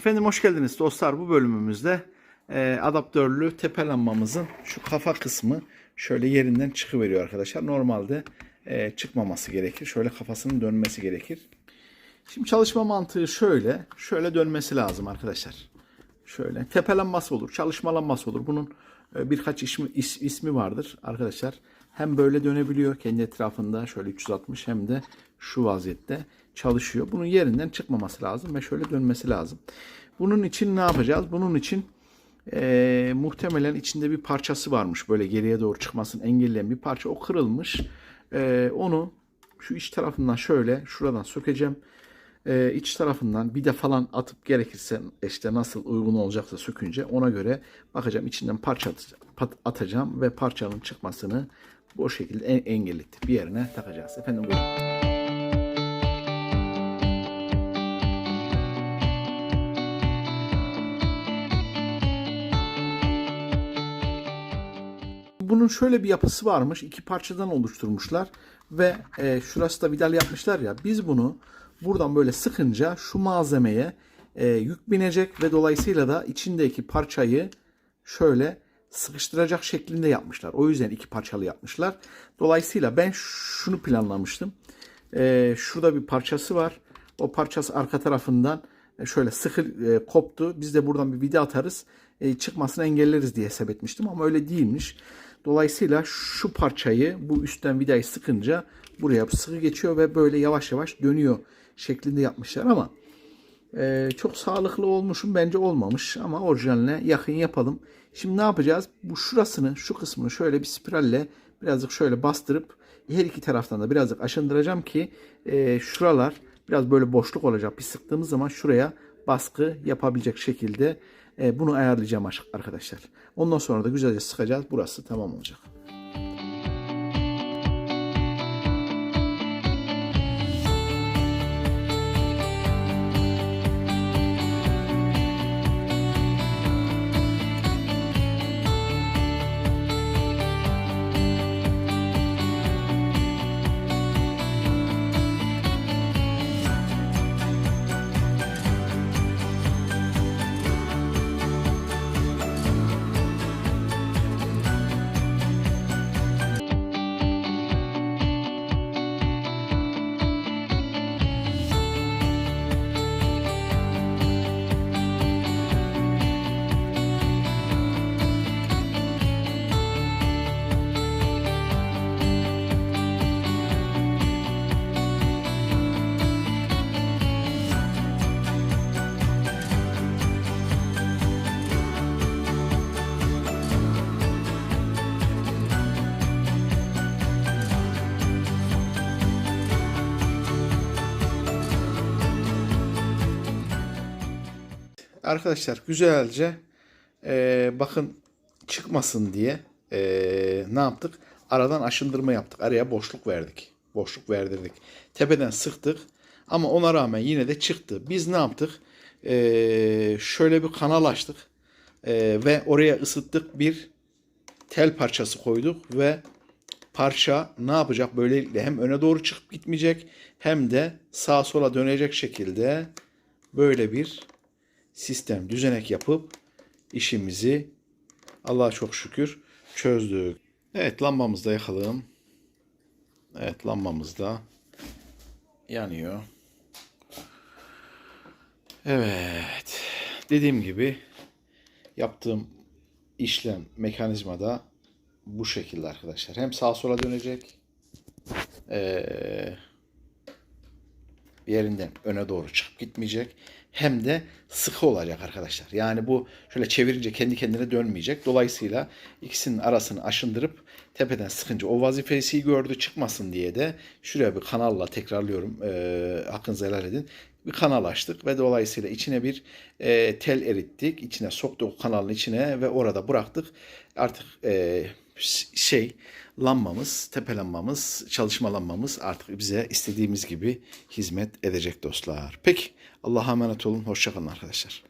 Efendim hoş geldiniz dostlar. Bu bölümümüzde e, adaptörlü tepe lambamızın şu kafa kısmı şöyle yerinden çıkıveriyor arkadaşlar. Normalde e, çıkmaması gerekir. Şöyle kafasının dönmesi gerekir. Şimdi çalışma mantığı şöyle. Şöyle dönmesi lazım arkadaşlar. Şöyle tepe olur, çalışma olur. Bunun e, birkaç ismi, is- ismi vardır arkadaşlar. Hem böyle dönebiliyor kendi etrafında şöyle 360 hem de şu vaziyette çalışıyor. Bunun yerinden çıkmaması lazım ve şöyle dönmesi lazım. Bunun için ne yapacağız? Bunun için e, muhtemelen içinde bir parçası varmış. Böyle geriye doğru çıkmasını engelleyen bir parça. O kırılmış. E, onu şu iç tarafından şöyle şuradan sökeceğim. E, iç tarafından bir de falan atıp gerekirse işte nasıl uygun olacaksa sökünce ona göre bakacağım içinden parça atacağım ve parçanın çıkmasını bu şekilde en- engelleyip bir yerine takacağız. Efendim buyurun. Bunun şöyle bir yapısı varmış. iki parçadan oluşturmuşlar. Ve e, şurası da vidal yapmışlar ya. Biz bunu buradan böyle sıkınca şu malzemeye e, yük binecek ve dolayısıyla da içindeki parçayı şöyle sıkıştıracak şeklinde yapmışlar. O yüzden iki parçalı yapmışlar. Dolayısıyla ben şunu planlamıştım. E, şurada bir parçası var. O parçası arka tarafından e, şöyle sıkı e, koptu. Biz de buradan bir vida atarız. E, çıkmasını engelleriz diye hesap etmiştim ama öyle değilmiş. Dolayısıyla şu parçayı bu üstten vidayı sıkınca buraya sıkı geçiyor ve böyle yavaş yavaş dönüyor şeklinde yapmışlar ama e, çok sağlıklı olmuşum bence olmamış ama orijinaline yakın yapalım. Şimdi ne yapacağız? Bu şurasını, şu kısmını şöyle bir spiralle birazcık şöyle bastırıp her iki taraftan da birazcık aşındıracağım ki e, şuralar biraz böyle boşluk olacak. Bir sıktığımız zaman şuraya baskı yapabilecek şekilde e, bunu ayarlayacağım aş- arkadaşlar. Ondan sonra da güzelce sıkacağız. Burası tamam olacak. Arkadaşlar güzelce e, bakın çıkmasın diye e, ne yaptık? Aradan aşındırma yaptık. Araya boşluk verdik. Boşluk verdirdik. Tepeden sıktık. Ama ona rağmen yine de çıktı. Biz ne yaptık? E, şöyle bir kanal açtık. E, ve oraya ısıttık bir tel parçası koyduk ve parça ne yapacak? Böylelikle hem öne doğru çıkıp gitmeyecek hem de sağa sola dönecek şekilde böyle bir sistem, düzenek yapıp işimizi Allah'a çok şükür çözdük. Evet lambamızı da yakalım. Evet lambamız da yanıyor. Evet. Dediğim gibi yaptığım işlem mekanizmada bu şekilde arkadaşlar. Hem sağa sola dönecek. Ee, yerinden öne doğru çıkıp gitmeyecek. Hem de sıkı olacak arkadaşlar. Yani bu şöyle çevirince kendi kendine dönmeyecek. Dolayısıyla ikisinin arasını aşındırıp tepeden sıkınca o vazifesi gördü çıkmasın diye de şuraya bir kanalla tekrarlıyorum. E, hakkınızı helal edin. Bir kanal açtık ve dolayısıyla içine bir e, tel erittik. İçine soktuk kanalın içine ve orada bıraktık. Artık e, şey lambamız, tepe lambamız, çalışma lambamız artık bize istediğimiz gibi hizmet edecek dostlar. Peki Allah'a emanet olun. Hoşçakalın arkadaşlar.